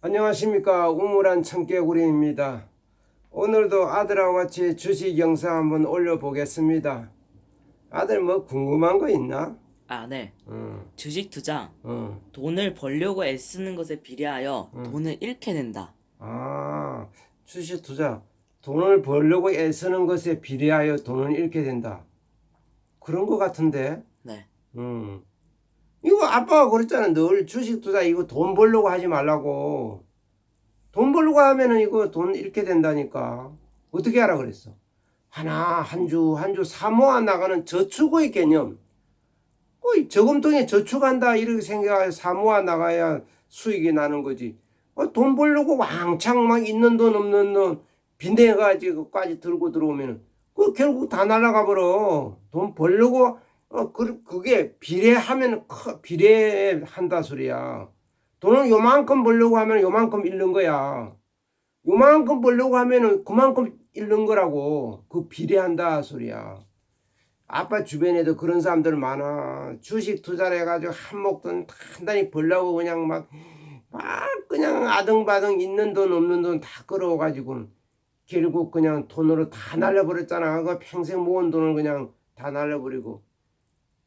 안녕하십니까 우물한 청개구리입니다. 오늘도 아들하고 같이 주식 영상 한번 올려보겠습니다. 아들 뭐 궁금한 거 있나? 아, 네. 응, 주식 투자. 응. 돈을 벌려고 애쓰는 것에 비례하여 돈을 잃게 된다. 아 주식 투자 돈을 벌려고 애쓰는 것에 비례하여 돈을 잃게 된다. 그런 거 같은데. 네. 음. 이거 아빠가 그랬잖아. 늘 주식 투자 이거 돈 벌려고 하지 말라고. 돈 벌려고 하면은 이거 돈 잃게 된다니까. 어떻게 하라 그랬어? 하나, 한 주, 한 주 사모아 나가는 저축의 개념. 그 저금통에 저축한다 이렇게 생각해 사모아 나가야 수익이 나는 거지. 어, 돈 벌려고 왕창 막 있는 돈 없는 돈 빈대가지고까지 들고 들어오면은 그 결국 다 날아가 버려. 돈 벌려고 어, 그, 그게 비례하면 커, 비례한다 소리야. 돈을 요만큼 벌려고 하면 요만큼 잃는 거야. 요만큼 벌려고 하면은 그만큼 잃는 거라고. 그 비례한다 소리야. 아빠 주변에도 그런 사람들 많아. 주식 투자를 해가지고 한 목돈 단단히 벌려고 그냥 막, 막 그냥 아등바등 있는 돈 없는 돈 다 끌어가지고 결국 그냥 돈으로 다 날려버렸잖아. 그 평생 모은 돈을 그냥 다 날려버리고.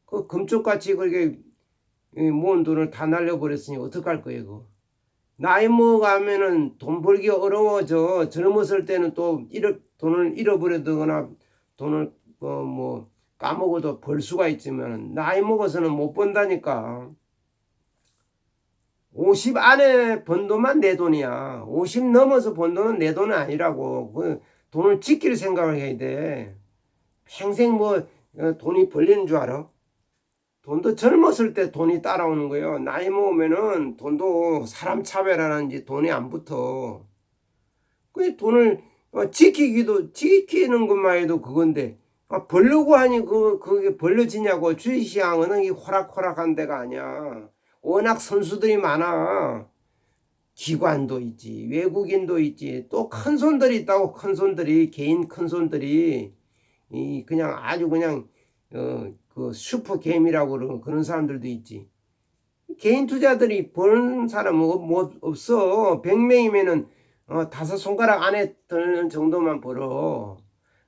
그 금쪽같이 그렇게 이 모은 돈을 다 날려버렸으니 어떡할 거예요, 그거. 나이 먹어가면은 돈 벌기 어려워져. 젊었을 때는 또 잃어, 돈을 잃어버리거나 돈을 어, 뭐 까먹어도 벌 수가 있지만 나이 먹어서는 못 번다니까. 50 안에 번 돈만 내 돈이야. 50 넘어서 번 돈은 내 돈은 아니라고. 그 돈을 지킬 생각을 해야 돼. 평생 뭐 어, 돈이 벌리는 줄 알아? 돈도 젊었을 때 돈이 따라오는 거예요. 나이 먹으면은 돈도 사람 차별하는지 돈이 안 붙어. 그 돈을 어, 지키기도 지키는 것만 해도 그건데 아, 벌려고 하니 그 그게 벌려지냐고 주식시장은 이 호락호락한 데가 아니야. 워낙 선수들이 많아. 기관도 있지, 외국인도 있지, 또 큰 손들이 있다고 큰 손들이 개인 큰 손들이 이 그냥 아주 그냥 어 그 슈퍼 게임이라고 그러는 그런 사람들도 있지. 개인 투자들이 버는 사람은 없- 뭐 없어. 100명이면은 어, 다섯 손가락 안에 드는 정도만 벌어.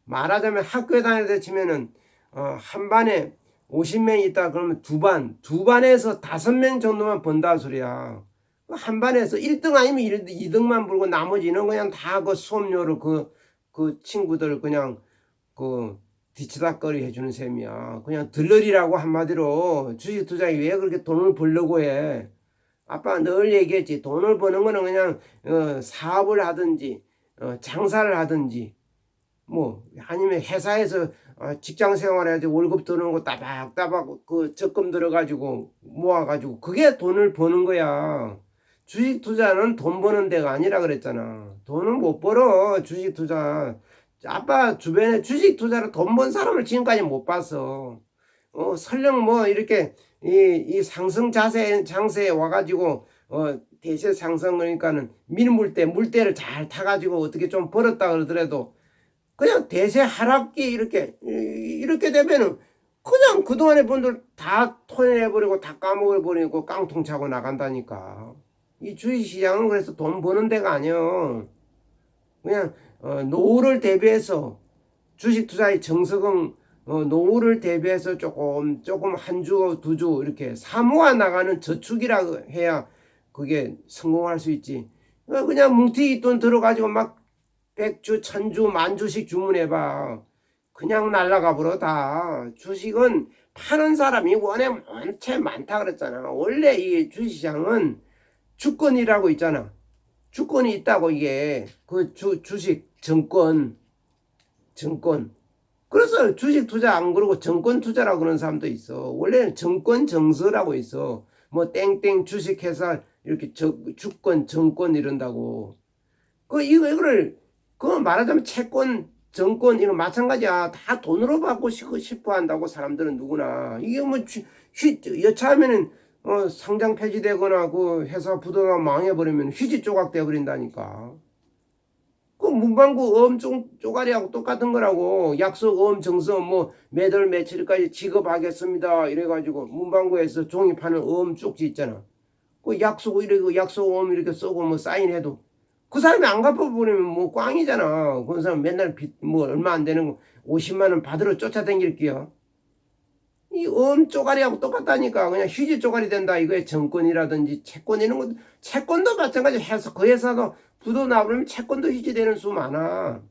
말하자면 학교에 때 치면은 어, 한 반에 50명 있다 그러면 두 반, 두 반에서 다섯 명 정도만 번다 소리야. 한 반에서 1등 아니면 2등만 벌고 나머지는 그냥 다 그 수업료로 그, 그 친구들 그냥 그 뒤치다거리 해주는 셈이야. 그냥 들러리라고 한마디로 주식 투자에 왜 그렇게 돈을 벌려고 해. 아빠 늘 얘기했지. 돈을 버는 거는 그냥 어, 사업을 하든지 어, 장사를 하든지 뭐 아니면 회사에서 어, 직장 생활해야지 월급 들어오는 거 따박따박 그 적금 들어가지고 모아가지고 그게 돈을 버는 거야. 주식 투자는 돈 버는 데가 아니라 그랬잖아. 돈을 못 벌어 주식 투자. 아빠 주변에 주식 투자로 돈 번 사람을 지금까지 못 봤어. 어 설령 뭐 이렇게 이, 이 상승 자세 장세에 와가지고 어 대세 상승 그러니까는 밀물대 물대를 잘 타가지고 어떻게 좀 벌었다 그러더라도 그냥 대세 하락기 이렇게 이- 이렇게 되면은 그냥 그동안에 번돈다 토해내버리고 다 까먹어 버리고 깡통 차고 나간다니까. 이 주식시장은 그래서 돈 버는 데가 아니야. 그냥 어, 노후를 대비해서 주식 투자의 정석은 어, 노후를 대비해서 조금 조금 한 주 두 주 이렇게 사모아 나가는 저축이라 해야 그게 성공할 수 있지. 어, 그냥 뭉티기 돈 들어가지고 막 백주 천주 만주씩 주문해봐. 그냥 날라가 버려 다. 주식은 파는 사람이 원에 원체 많다 그랬잖아. 원래 이 주식시장은 주권이라고 있잖아. 주권이 있다고 이게. 그 주, 주식 정권 정권. 그래서 주식 투자 안 그러고 정권 투자라고 그러는 사람도 있어. 원래는 정권 정서라고 있어. 뭐 땡땡 주식회사 이렇게 저, 주권 정권 이런다고. 그 이거 이거를 그 말하자면 채권 정권 이런 마찬가지야. 다 돈으로 받고 싶어 한다고 사람들은 누구나. 이게 뭐 여차하면은 어, 상장 폐지되거나 그 회사 부도가 망해버리면 휴지 조각 돼버린다니까. 그 문방구 엄청 쪼가리하고 똑같은 거라고 약속 엄정서 뭐 매달 며칠까지 지급하겠습니다 이래가지고 문방구에서 종이 파는 엄 쪽지 있잖아. 그 약속 이렇게 약속음 이렇게 쓰고 뭐 사인해도 그 사람이 안 갚아버리면 뭐 꽝이잖아. 그 사람 맨날 빚 뭐 얼마 안 되는 거 50만 원 받으러 쫓아다닐게요. 이엄 쪼가리하고 똑같다니까. 그냥 휴지 쪼가리 된다. 이거에 정권이라든지 채권 이런 거 채권도 마찬가지 해서 그 회사도 부도 나버리면 채권도 휴지되는 수 많아.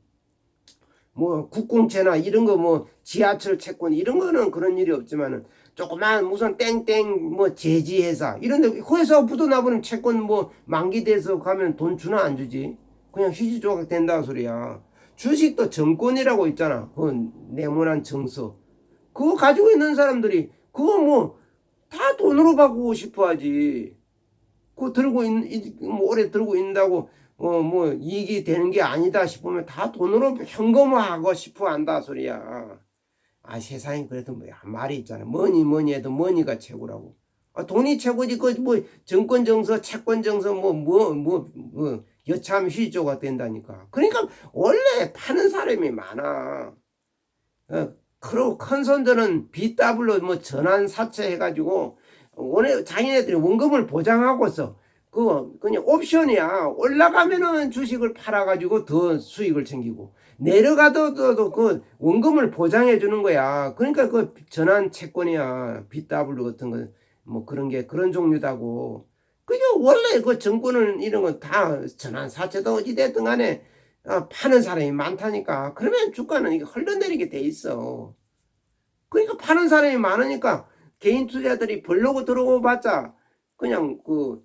뭐 국공채나 이런 거 뭐 지하철 채권 이런 거는 그런 일이 없지만은 조그만 무슨 땡땡 뭐 제지 회사 이런데 그 회사 부도 나버리면 채권 뭐 만기돼서 가면 돈 주나 안 주지? 그냥 휴지 조각 된다 소리야. 주식도 정권이라고 있잖아. 그 네모난 정서 그거 가지고 있는 사람들이 그거 뭐 다 돈으로 바꾸고 싶어 하지. 그거 들고 있, 있- 뭐 오래 들고 있다고 어 뭐 이익이 되는 게 아니다 싶으면 다 돈으로 현금화하고 싶어 한다 소리야. 아 세상에 그래도 뭐 말이 있잖아. 뭐니 뭐니 해도 머니가 최고라고. 아 돈이 최고지 그뭐 정권 정서 채권 정서 뭐 뭐 뭐 뭐 여참 휘조가 된다니까. 그러니까 원래 파는 사람이 많아. 어, 그리고 큰 손들은 BW로 뭐 전환 사채 해가지고 원래 자기네들이 원금을 보장하고서 그 그냥 옵션이야. 올라가면은 주식을 팔아가지고 더 수익을 챙기고 내려가도 그 원금을 보장해 주는 거야. 그러니까 그 전환 채권이야. BW 같은 거 뭐 그런 게 그런 종류다고. 그게 원래 그 정권은 이런 건 다 전환 사채도 어찌 됐든 간에 어, 파는 사람이 많다니까. 그러면 주가는 이게 흘러내리게 돼 있어. 그러니까 파는 사람이 많으니까 개인 투자들이 벌려고 들어오고 봤자 그냥 그,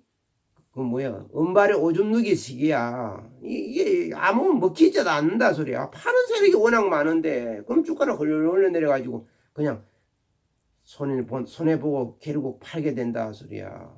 그 뭐야, 은발에 오줌 누기 시기야. 이게 아무 먹히지도 않는다 소리야. 파는 세력이 워낙 많은데 그럼 주가는 흘러 흘러내려가지고 그냥 손해, 본- 손해보고 결국 팔게 된다 소리야.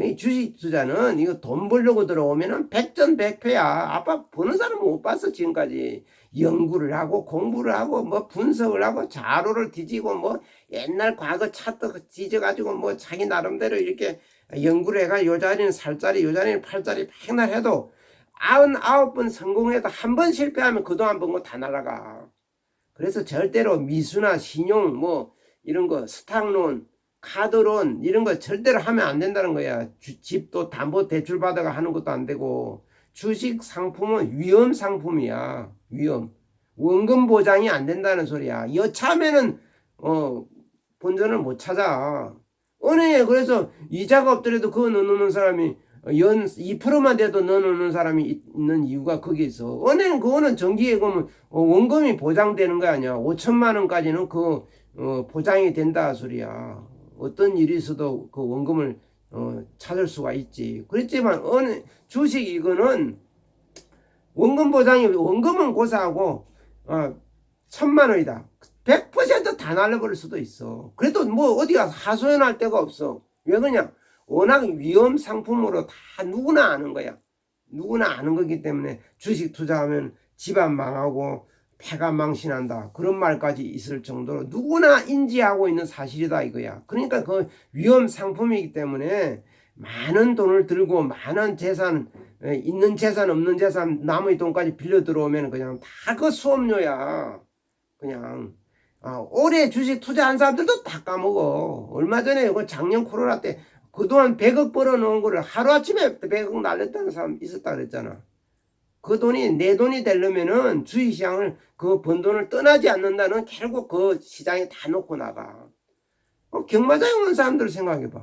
이 주식 투자는 이거 돈 벌려고 들어오면은 백전백패야. 아빠 버는 사람 못 봤어 지금까지. 연구를 하고 공부를 하고 뭐 분석을 하고 자료를 뒤지고 뭐 옛날 과거 차트 뒤져가지고 뭐 자기 나름대로 이렇게 연구를 해가 요 자리는 살짜리 요 자리는 팔짜리 맨날 해도 아흔아홉 번 성공해도 한 번 실패하면 그동안 번 거 다 날아가. 그래서 절대로 미수나 신용 뭐 이런 거 스탁론 카드론 이런 거 절대로 하면 안 된다는 거야. 주- 집도 담보 대출 받아가 하는 것도 안 되고 주식 상품은 위험 상품이야. 위험. 원금 보장이 안 된다는 소리야. 여차하면은 어 본전을 못 찾아. 은행에 그래서 이자가 없더라도 그거 넣는 사람이 연 2%만 돼도 넣는 사람이 있- 있는 이유가 거기 있어. 은행 그거는 정기예금은 어, 원금이 보장되는 거 아니야. 5천만 원까지는 그 어, 보장이 된다 소리야. 어떤 일이 있어도 그 원금을 어, 찾을 수가 있지. 그렇지만 어느 주식 이거는 원금 보장이 원금은 고사하고 어, 천만 원이다. 100%다 날려버릴 수도 있어. 그래도 뭐 어디가 하소연할 데가 없어. 왜 그러냐? 워낙 위험 상품으로 다 누구나 아는 거야. 누구나 아는 거기 때문에 주식 투자하면 집안 망하고 패가 망신한다. 그런 말까지 있을 정도로 누구나 인지하고 있는 사실이다 이거야. 그러니까 그 위험 상품이기 때문에 많은 돈을 들고 많은 재산 에, 있는 재산 없는 재산 남의 돈까지 빌려 들어오면 그냥 다 그 수업료야. 그냥 아, 올해 주식 투자한 사람들도 다 까먹어. 얼마 전에 그 작년 코로나 때 그동안 100억 벌어 놓은 거를 하루아침에 100억 날렸다는 사람 있었다 그랬잖아. 그 돈이 내 돈이 되려면은 주식시장을 그 번 돈을 떠나지 않는다는 결국 그 시장에 다 놓고 나가. 어, 경마장에 오는 사람들 생각해봐.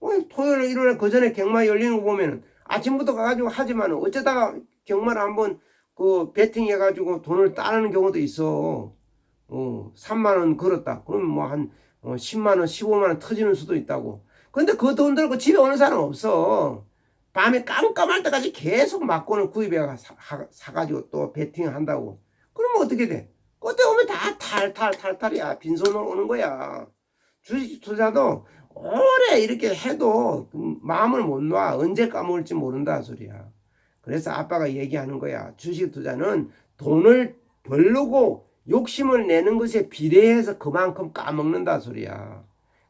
어, 토요일, 일요일 그 전에 경마 열리는 거 보면은 아침부터 가가지고 하지만 어쩌다가 경마를 한번 그 베팅 해가지고 돈을 따는 경우도 있어. 어, 3만원 걸었다. 그럼 뭐한 어, 10만원, 15만원 터지는 수도 있다고. 근데 그 돈 들고 집에 오는 사람 없어. 밤에 깜깜할 때까지 계속 막고는 구입해 사가지고 또 베팅 한다고. 그러면 어떻게 돼? 그때 오면 다 탈탈 탈탈이야. 빈손으로 오는 거야. 주식 투자도 오래 이렇게 해도 음, 마음을 못 놔. 언제 까먹을지 모른다 소리야. 그래서 아빠가 얘기하는 거야. 주식 투자는 돈을 벌려고 욕심을 내는 것에 비례해서 그만큼 까먹는다 소리야.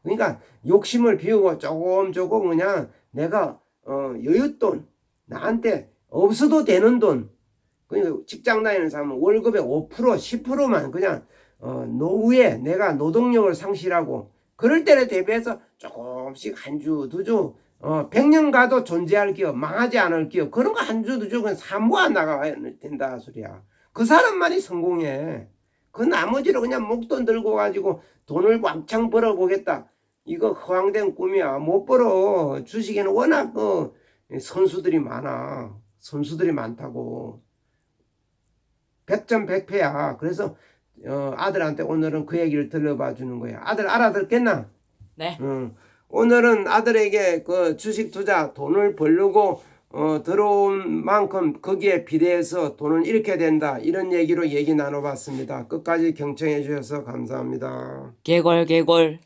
그러니까 욕심을 비우고 조금 조금 그냥 내가 어, 여윳돈 나한테 없어도 되는 돈 그러니까 직장 다니는 사람은 월급의 5% 10%만 그냥 어, 노후에 내가 노동력을 상실하고 그럴 때를 대비해서 조금씩 한 주 두 주 어, 100년 가도 존재할 기업, 망하지 않을 기업, 그런 거 한 주도 주고 사모아 나가야 된다 소리야. 그 사람만이 성공해. 그 나머지로 그냥 목돈 들고 가지고 돈을 왕창 벌어보겠다. 이거 허황된 꿈이야. 못 벌어. 주식에는 워낙 그 선수들이 많아. 선수들이 많다고. 백전백패야. 그래서 어, 아들한테 오늘은 그 얘기를 들려봐 주는 거야. 아들 알아듣겠나? 네. 응. 오늘은 아들에게 그 주식 투자 돈을 벌려고 어, 들어온 만큼 거기에 비례해서 돈을 잃게 된다 이런 얘기로 얘기 나눠봤습니다. 끝까지 경청해 주셔서 감사합니다. 개골 개골.